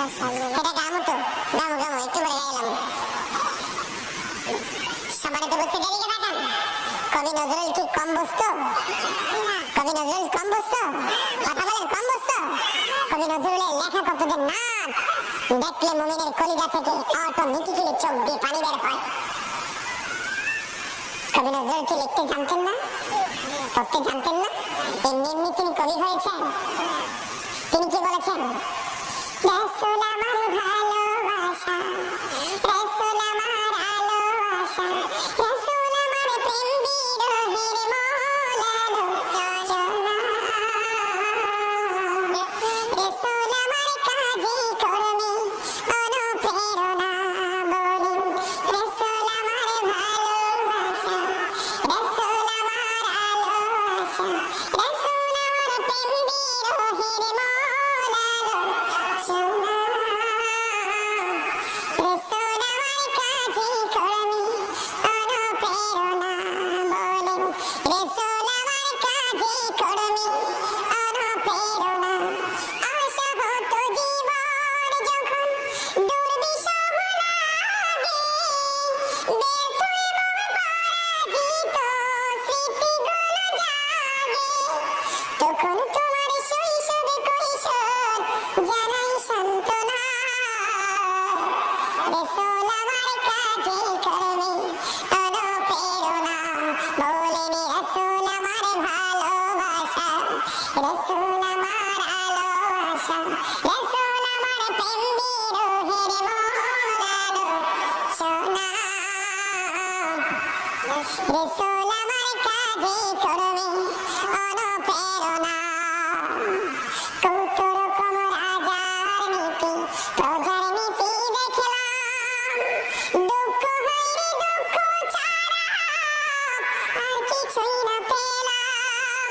এটা গামু তো গামু গামু তো বসে গাড়িতে চোখ দিয়ে পানি বের হয় কবি নজরুল কি লিখতে জানতেন না পড়তে জানতেন না এমনি আলোবাসা রসুল আমার প্রেম বিরহের মৌলানো চলা রসুল আমার কাজে তখন তোমার রসুল আমার কাজে কর্মে অনুপ্রেরণা। কত রকম রাজার নীতি, প্রজার নীতি দেখলাম। দুঃখ হইরে দুঃখ ছাড়া আর কিছুই না পেলাম।